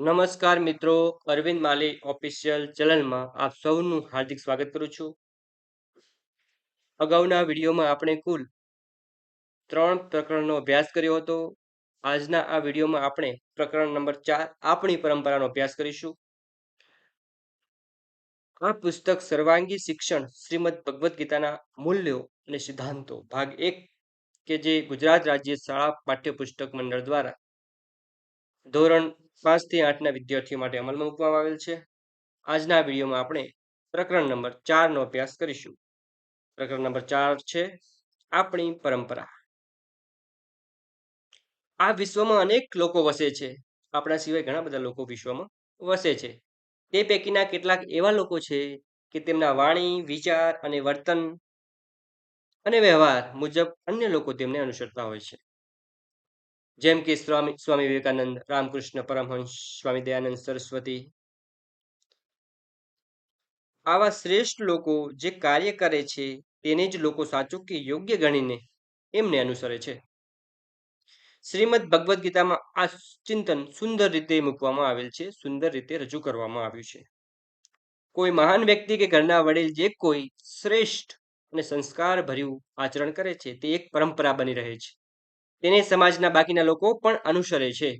નમસ્કાર મિત્રો, અરવિંદ માલી ઓફિશિયલ ચેનલમાં આપ સૌનું હાર્દિક સ્વાગત કરું છું. અગાઉના વિડીયોમાં આપણે કુલ ત્રણ પ્રકરણનો અભ્યાસ કર્યો હતો. આજના આ વિડીયોમાં આપણે પ્રકરણ નંબર ચાર આપણી પરંપરાનો અભ્યાસ કરીશું. આ પુસ્તક સર્વાંગી શિક્ષણ શ્રીમદ ભગવદ્ ગીતાના મૂલ્યો અને સિદ્ધાંતો, ભાગ એક કે જે ગુજરાત રાજ્ય શાળા પાઠ્યપુસ્તક મંડળ દ્વારા ધોરણ પાંચથી આઠના વિદ્યાર્થીઓ માટે અમલમાં મૂકવામાં આવેલ છે. આજના વિડીયોમાં આપણે પ્રકરણ નંબર ચારનો અભ્યાસ કરીશું. પ્રકરણ નંબર ચાર છે, આપણી પરંપરા. આ વિશ્વમાં અનેક લોકો વસે છે. આપણા સિવાય ઘણા બધા લોકો વિશ્વમાં વસે છે. તે પૈકીના કેટલાક એવા લોકો છે કે તેમના વાણી, વિચાર અને વર્તન અને વ્યવહાર મુજબ અન્ય લોકો તેમને અનુસરતા હોય છે. જેમ કે સ્વામી સ્વામી વિવેકાનંદ, રામકૃષ્ણ પરમહંસ, સ્વામી દયાનંદ સરસ્વતી. આવા શ્રેષ્ઠ લોકો જે કાર્ય કરે છે, તેને જ લોકો સાચું કે યોગ્ય ગણીને એમને અનુસરે છે. શ્રીમદ ભગવદ્ ગીતામાં આ ચિંતન સુંદર રીતે મૂકવામાં આવેલ છે, સુંદર રીતે રજૂ કરવામાં આવ્યું છે. કોઈ મહાન વ્યક્તિ કે ઘરના વડીલ જે કોઈ શ્રેષ્ઠ અને સંસ્કાર ભર્યું આચરણ કરે છે, તે એક પરંપરા બની રહે છે. તેને સમાજના બાકીના લોકો પણ અનુસરે છે.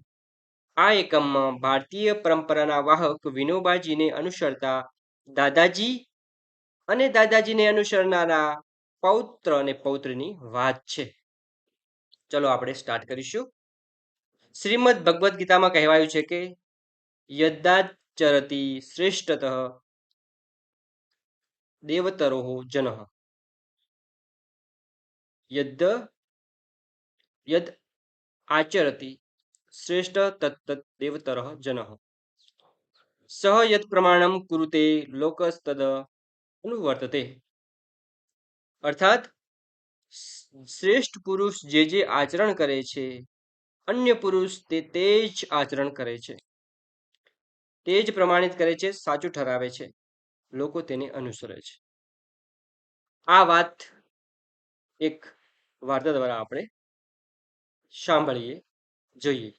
આ એકમમાં ભારતીય પરંપરાના વાહક વિનોબાજીને અનુસરતા દાદાજી અને દાદાજીને અનુસરનારા પૌત્ર અને પૌત્રની વાત છે. ચલો આપણે સ્ટાર્ટ કરીશું. શ્રીમદ ભગવદ્ ગીતામાં કહેવાયું છે કે યદ્દાચરતી શ્રેષ્ઠત, દેવતરો જન. યદ્દ યદ આચરતી શ્રેષ્ઠ તત્ત દેવતર જન। સહ યદ પ્રમાણમ કુરુતે લોકસ્તદ અનુવર્તતે। અર્થાત, શ્રેષ્ઠ પુરુષ જે જે આચરણ કરે છે, અન્ય પુરુષ તે તે જ આચરણ કરે છે। તે જ પ્રમાણિત કરે છે, સાચું ઠરાવે છે। લોકો તેને અનુસરે છે। આ વાત એક વાર્તા દ્વારા આપણે સાંભળીએ, જોઈએ.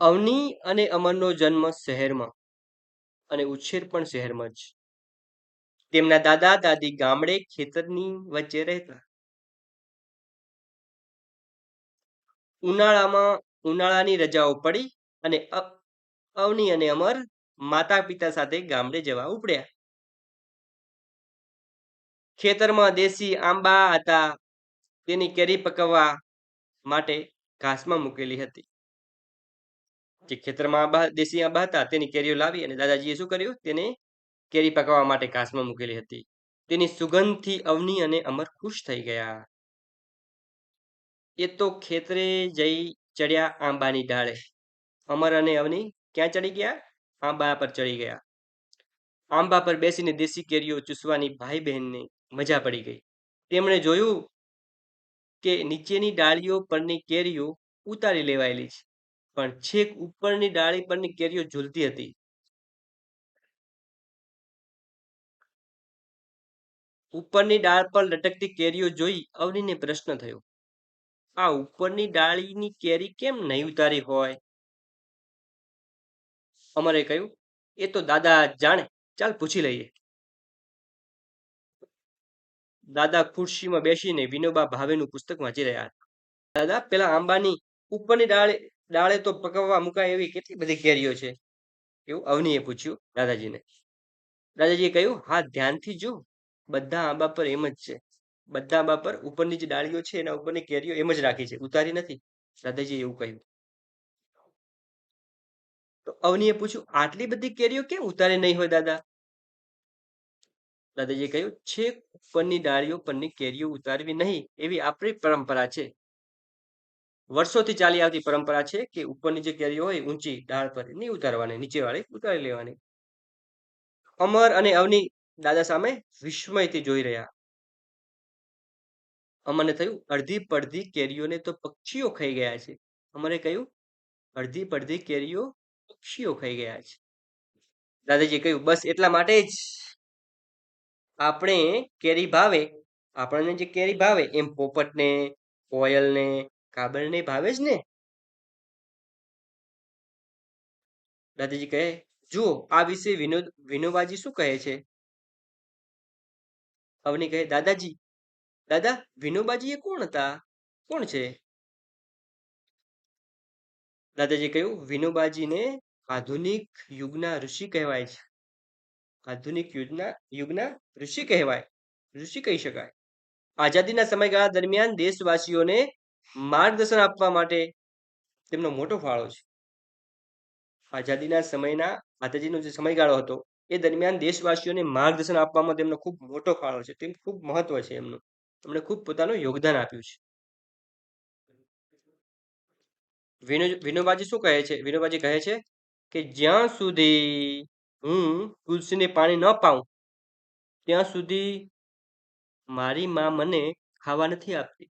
અવની અને અમરનો જન્મ શહેરમાં અને ઉછેર પણ શહેરમાં જ. તેમના દાદા દાદી ગામડે ખેતરની વચ્ચે રહેતા. ઉનાળામાં ઉનાળાની રજાઓ પડી અને અવની અને અમર માતા પિતા સાથે ગામડે જવા ઉપડ્યા. ખેતરમાં દેશી આંબા હતા, તેની કેરી પકવવા માટે ઘાસમાં મૂકેલી હતી. જે ખેતરમાં દેશી આંબા હતા, તેની કેરીઓ લાવી અને દાદાજીએ શું કર્યું? તેને કેરી પકાવવા માટે ઘાસમાં મૂકેલી હતી. તેની સુગંધથી અવની અને અમર ખુશ થઈ ગયા. એ તો ખેતરે જઈ ચડ્યા આંબાની ડાળે અમર અને અવની ક્યાં ચડી ગયા? આંબા પર ચડી ગયા. આંબા પર બેસીને દેશી કેરીઓ ચૂસવાની ભાઈ બહેનને મજા પડી ગઈ. તેમણે જોયું કે નીચેની ડાળીઓ પરની કેરીઓ ઉતારી લેવાયેલી છે. પણ છેક ઉપરની ડાળી પરની કેરીઓ ઝૂલતી હતી. ઉપરની ડાળ પર લટકતી કેરીઓ જોઈ અવનીને પ્રશ્ન થયો. આ ઉપરની ડાળીની કેરી કેમ નહીં ઉતારી હોય? અમરે કહ્યું, એ તો દાદા જાણે, ચાલ પૂછી લઈએ. દાદા ખુરશીમાં બેસીને વિનોબા ભાવેનું પુસ્તક વાંચી રહ્યા હતા. દાદા, પેલા આંબાની ઉપરની ડાળે ડાળે તો પકવવા મુકાય એવી કેટલી બધી કેરીઓ છે? એવું અવનીએ પૂછ્યું દાદાજીને. દાદાજીએ કહ્યું, હા, ધ્યાનથી જો બધા આંબા પર એમ જ છે. બધા આંબા પર ઉપરની જે ડાળીઓ છે એના ઉપરની કેરીઓ એમ જ રાખી છે. ઉતારી નથી. દાદાજીએ એવું કહ્યું. તો અવનીએ પૂછ્યું, આટલી બધી કેરીઓ કેમ ઉતારી નહીં હોય દાદા? દાદાજીએ કહ્યું છેક ઉપરની ડાળીઓ પરની કેરીઓ ઉતારવી નહીં, એવી આપણી પરંપરા છે. વર્ષોથી ચાલી આવતી પરંપરા છે કે ઉપરની જે કેરીઓ હોય ઊંચી ડાળ પર નહીં ઉતારવાની નીચે વાળી ઉતારી લેવાની. અમર અને અવની દાદા સામે વિસ્મયથી જોઈ રહ્યા. અમને થયું, અડધી પડધી કેરીઓને તો પક્ષીઓ ખાઈ ગયા છે. અમરે કહ્યું, અડધી પડધી કેરીઓ પક્ષીઓ ખાઈ ગયા છે. દાદાજીએ કહ્યું, બસ એટલા માટે જ આપણે કેરી ભાવે, આપણને જે કેરી ભાવે, એમ પોપટને, કોયલને કાબરને ભાવે જ ને? દાદાજી કહે, જુઓ, આ વિશે વિનોદ વિનોબાજી શું કહે છે? અવની કહે, દાદાજી, દાદા વિનોબાજી એ કોણ હતા? કોણ છે? દાદાજી કહ્યું, વિનોબાજીને આધુનિક યુગના ઋષિ કહેવાય છે. આધુનિક યુગના યુગના ઋષિ કહેવાય, ઋષિ કહી શકાય. આઝાદીના સમયગાળા દરમિયાન દેશવાસીઓને માર્ગદર્શન આપવા માટે તેમનો મોટો ફાળો છે. આઝાદીના સમયના માતાજીનો જે સમયગાળો હતો, એ દરમિયાન દેશવાસીઓને માર્ગદર્શન આપવામાં તેમનો ખૂબ મોટો ફાળો છે. તેમ ખૂબ મહત્વ છે એમનું. એમણે ખૂબ પોતાનું યોગદાન આપ્યું છે. વિનો વિનોબાજી શું કહે છે? વિનોબાજી કહે છે કે જ્યાં સુધી હું તુલસીને પાણી ન પાઉં, ત્યાં સુધી મારી માં મને ખાવા નથી આપતી.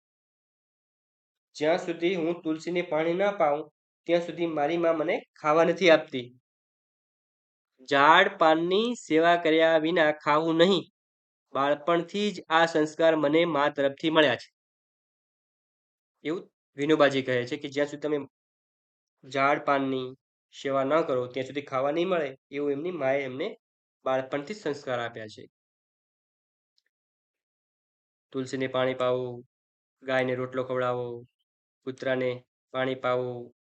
જ્યાં સુધી હું તુલસીને પાણી ન પાઉં, ત્યાં સુધી મારી માં મને ખાવા નથી આપતી. ઝાડ પાનની સેવા કર્યા વિના ખાવું નહીં. બાળપણથી જ આ સંસ્કાર મને મા તરફથી મળ્યા છે. એવું વિનોબાજી કહે છે કે જ્યાં સુધી તમે ઝાડ પાનની સેવા ન કરો, ત્યાં સુધી ખાવા નહીં મળે, એવું એમની માએ એમને બાળપણથી સંસ્કાર આપ્યા છે. તુલસીને પાણી પાવું, ગાયને રોટલો ખવડાવો, કૂતરાને પાણી પાવું.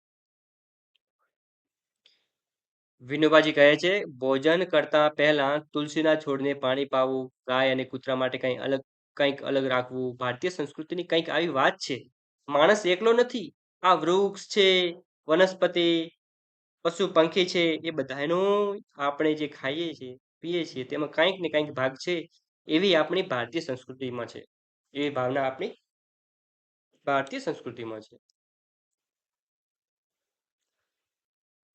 વિનોબાજી કહે છે, ભોજન કરતા પહેલા તુલસીના છોડને પાણી પાવું, ગાય અને કૂતરા માટે કંઈ અલગ, કંઈક અલગ રાખવું. ભારતીય સંસ્કૃતિની કંઈક આવી વાત છે. માણસ એકલો નથી. આ વૃક્ષ છે, વનસ્પતિ પશુ પંખી છે, એ બધાનો આપણે જે ખાઈએ છીએ, પીએ છીએ, તેમાં કંઈક ને કંઈક ભાગ છે, એવી આપણી ભારતીય સંસ્કૃતિમાં છે. એવી ભાવના આપણી ભારતીય સંસ્કૃતિમાં છે.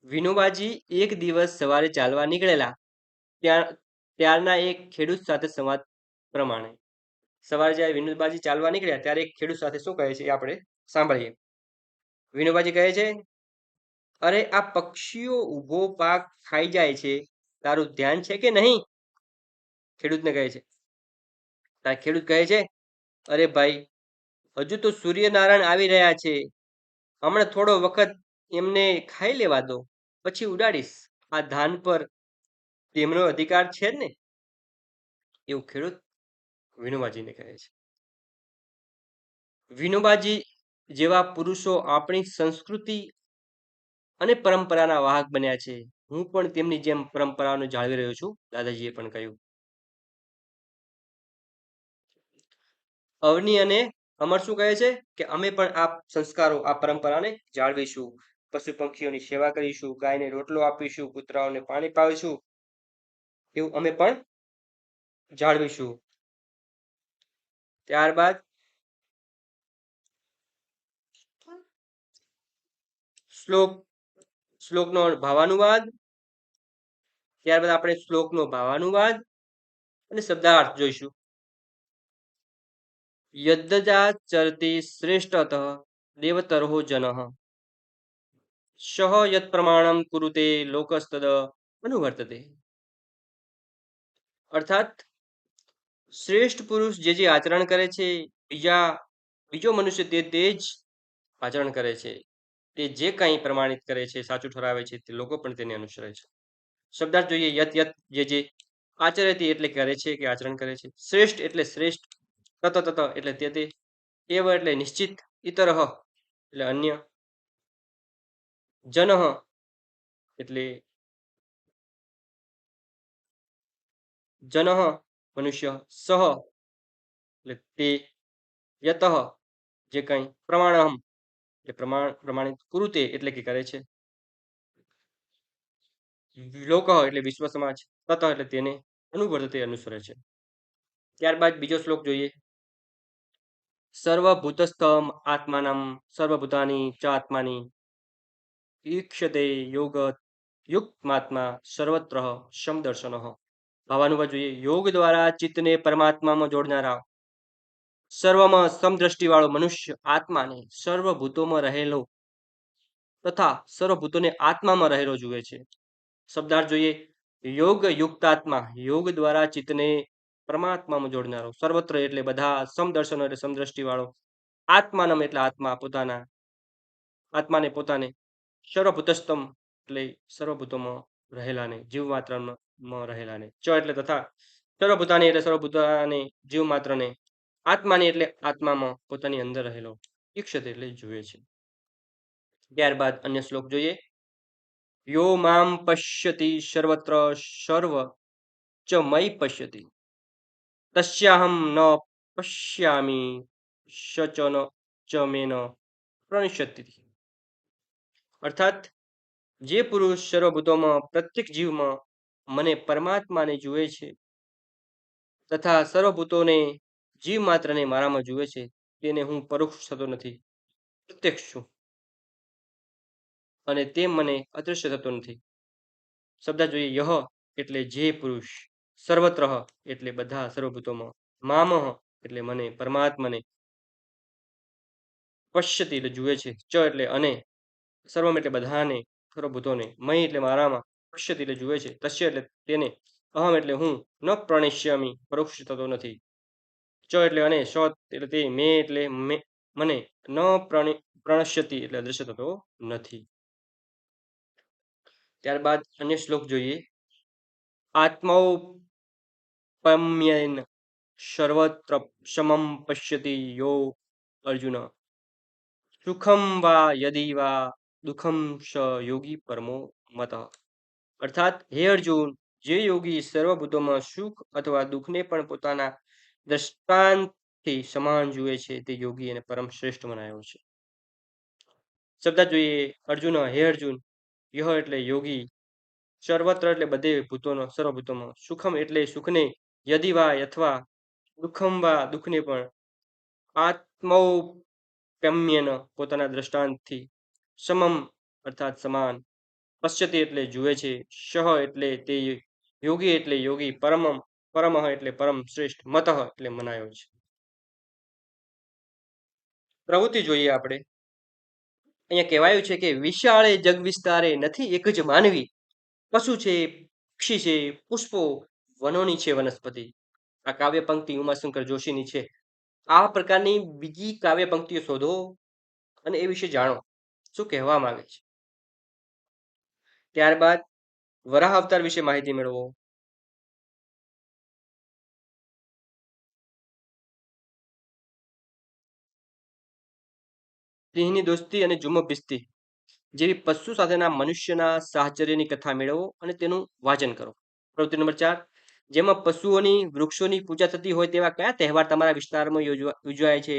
વિનોબાજી એક દિવસ સવારે ચાલવા નીકળેલા, ત્યાં, ત્યારના એક ખેડૂત સાથે સંવાદ પ્રમાણે. સવારે જ્યારે વિનોદબાજી ચાલવા નીકળ્યા, ત્યારે એક ખેડૂત સાથે શું કહે છે આપણે સાંભળીએ. વિનોબાજી કહે છે અરે, આ પક્ષીઓ ઊભો પાક ખાઈ જાય છે. તારું ધ્યાન છે કે નહીં? ખેડૂતને કહે છે. તાર ખેડૂત કહે છે, અરે ભાઈ, હજુ તો સૂર્યનારાયણ આવી રહ્યા છે. હમણાં થોડો વખત એમને ખાઈ લેવા દો, પછી ઉડાડીશ. આ ધાન પર તેમનો અધિકાર છે ને. એવું ખેડૂત વિનોબાજીને કહે છે. વિનોબાજી જેવા પુરુષો આપણી સંસ્કૃતિ અને પરંપરાના વાહક બન્યા છે. હું પણ તેમની જેમ પરંપરાઓને જાળવી રહ્યો છું, દાદાજીએ પણ કહ્યું. અવની અને અમર શું કહે છે? કે અમે પણ આ સંસ્કારો આ પરંપરાને જાળવીશું. પશુ પંખીઓની સેવા કરીશું, ગાયને રોટલો આપીશું, કૂતરાઓને પાણી પાવીશું. એવું અમે પણ જાળવીશું. ત્યારબાદ શ્લોક શ્લોકનો ભાવાનુવાદ, ત્યારબાદ આપણે શ્લોકનો ભાવાનુવાદ અને શબ્દાર્થ જોઈશું. યદ્દજા ચરતી શ્રેષ્ઠત દેવતરો જન. શહ યત પ્રમાણમ કુરુતે લોકસ્તદ અનુવર્તતે. અર્થાત, શ્રેષ્ઠ પુરુષ જે જે આચરણ કરે છે, બીજા, બીજો મનુષ્ય તે તે જ આચરણ કરે છે. તે જે કંઈ પ્રમાણિત કરે છે, સાચું ઠરાવે છે, તે લોકો પણ તેને અનુસરે છે. શબ્દાર્થ જોઈએ, યત યત જે જે આચરતી એટલે કરે છે કે આચરણ કરે છે. શ્રેષ્ઠ એટલે શ્રેષ્ઠ તત તત એટલે તે તે, એવ એટલે નિશ્ચિત ઇતર એટલે અન્ય જન એટલે જન મનુષ્ય, સહ એટલે તે યત જે કંઈ પ્રમાણમ એટલે પ્રમાણ, પ્રમાણિત કુરુતે એટલે કે કરે છે. લોક એટલે વિશ્વ સમાજ તત એટલે તેને અનુવર્તતે અનુસરે છે. ત્યારબાદ બીજો શ્લોક જોઈએ. સર્વભૂતસ્થમ આત્માનમ, સર્વભૂતાની ચ આત્માની ઈક્ષતે યોગ યુક્તમાત્મા સર્વત્ર સમદર્શન ભાવાનુવાદ જોઈએ. યોગ દ્વારા ચિત્તને પરમાત્મામાં જોડનારા સર્વમાં સમદ્રષ્ટિવાળો મનુષ્ય આત્માને સર્વભૂતોમાં રહેલો તથા સર્વભૂતોને આત્મામાં રહેલો જુએ છે. શબ્દાર્થ જોઈએ યોગ યુક્તાત્મા યોગ દ્વારા ચિત્તને પરમાત્મામાં જોડનારો, સર્વત્ર એટલે બધા સમદર્શનો એટલે સમદ્રષ્ટિવાળો. આત્માનમ એટલે આત્મા, પોતાના આત્માને પોતાને સર્વભૂતસ્તમ એટલે સર્વભૂતોમાં રહેલાને જીવ માત્રમાં રહેલાને. ચ એટલે તથા સર્વભૂતાની એટલે સર્વભૂતાને જીવ માત્રને આત્માની એટલે આત્મામાં પોતાની અંદર રહેલો ઈક્ષત એટલે જુએ છે. ત્યારબાદ અન્ય શ્લોક જોઈએ. યો મામ પશ્યતિ સર્વત્ર સર્વ ચ મય પશ્યતિ. તસ્યાહમ ન પશ્યામી સચન ચ મેન પ્રણિષ્યતિ. અર્થાત જે પુરુષ સર્વભૂતોમાં પ્રત્યેક જીવમાં મને પરમાત્માને જુએ છે તથા સર્વભૂતોને જીવ માત્રને મારામાં જુએ છે તેને હું પરોક્ષ થતો નથી. પ્રત્યક્ષ છું. અને તે મને અદૃશ્ય થતો નથી. શબ્દ જોઈએ, યહ એટલે જે પુરુષ, સર્વત્ર એટલે બધા સર્વભૂતોમાં. મામહ એટલે મને, પરમાત્માને. પશ્યતી એટલે જુએ છે, ચ એટલે અને. સર્વમ એટલે બધાને, સર્વભૂતોને. મય એટલે મારામાં, પશ્યતી એટલે જુએ છે, તસ્ય એટલે તેને. અહમ એટલે હું, ન પ્રણિષ્યામી પરોક્ષ થતો નથી. ચ એટલે અને સ એટલે તે મે એટલે મને ન પ્રણશ્યતી એટલે અદ્રશ્ય થતો નથી. ત્યારબાદ અન્ય શ્લોક જોઈએ. આત્મૌપમ્યેન સર્વત્ર સમમ પશ્યતિ યો અર્જુન. સુખમ વા યદી વા દુઃખમ સ યોગી પરમો મત. અર્થાત, હે અર્જુન, જે યોગી સર્વભૂતોમાં સુખ અથવા દુઃખને પણ પોતાના દ્રષ્ટાંતથી સમાન જુએ છે તે યોગી અને પરમ શ્રેષ્ઠ મનાયો છે. શબ્દ જોઈએ અર્જુન, હે અર્જુન, યહ એટલે યોગી, સર્વત્ર એટલે બધે ભૂતોનો, સર્વભૂતોમાં, સુખમ એટલે સુખને યદિવા અથવા દુઃખમ વા દુઃખને પણ, આત્મૌપ્યમ્યન પોતાના દ્રષ્ટાંતથી સમમ અર્થાત સમાન, પશ્યતી એટલે જુએ છે, શહ એટલે તે યોગી એટલે યોગી, પરમમ પરમહ એટલે પરમ શ્રેષ્ઠ, મત એટલે મનાયો છે. પ્રવૃત્તિ જોઈએ આપણે. અહીંયા કહેવાયું છે કે વિશાળે જગ વિસ્તારે નથી, એક જ માનવી. પશુ છે, પક્ષી છે, પુષ્પો, વનોની છે વનસ્પતિ. આ કાવ્ય પંક્તિ ઉમાશંકર જોશીની છે. આ પ્રકારની બીજી કાવ્ય પંક્તિઓ શોધો અને એ વિશે જાણો. શું કહેવા માંગે છે? ત્યારબાદ વરાહ અવતાર વિશે માહિતી મેળવો. સિંહની દોસ્તી અને જુમો બિસ્તી, જેવી પશુ સાથેના મનુષ્યના સાહચર્યની કથા મેળવો અને તેનું વાચન કરો. પ્રવૃત્તિ નંબર ચાર, જેમાં પશુઓની, વૃક્ષોની પૂજા થતી હોય તેવા કયા તહેવાર તમારા વિસ્તારમાં ઉજવાય છે?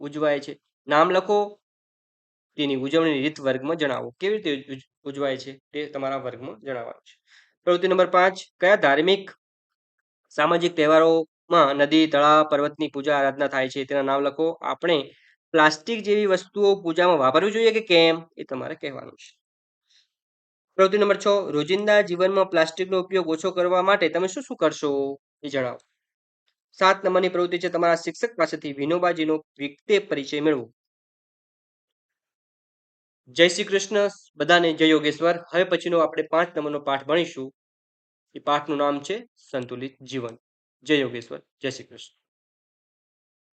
ઉજવાય છે. નામ લખો, તેની ઉજવણીની રીત વર્ગમાં જણાવો. કેવી રીતે ઉજવાય છે તે તમારા વર્ગમાં જણાવવાનું છે. પ્રવૃત્તિ નંબર પાંચ, કયા ધાર્મિક, સામાજિક તહેવારોમાં નદી, તળાવ, પર્વતની પૂજા, આરાધના થાય છે? તેના નામ લખો. આપણે પ્લાસ્ટિક જેવી વસ્તુઓ પૂજામાં વાપરવી જોઈએ કે કેમ? એ તમારે કહેવાનું છે. પ્રવૃત્તિ નંબર છ, રોજિંદા જીવનમાં પ્લાસ્ટિકનો ઉપયોગ ઓછો કરવા માટે તમે શું શું કરશો? એ જણાવો. સાત નંબરની પ્રવૃત્તિ છે, તમારા શિક્ષક પાસેથી વિનોબાજીનો વિકતે પરિચય મેળવો. જય શ્રી કૃષ્ણ, બધાને જય યોગેશ્વર. હવે પછીનો આપણે પાંચ નંબરનો પાઠ ભણીશું. એ પાઠનું નામ છે, સંતુલિત જીવન. જય યોગેશ્વર, જય શ્રી કૃષ્ણ.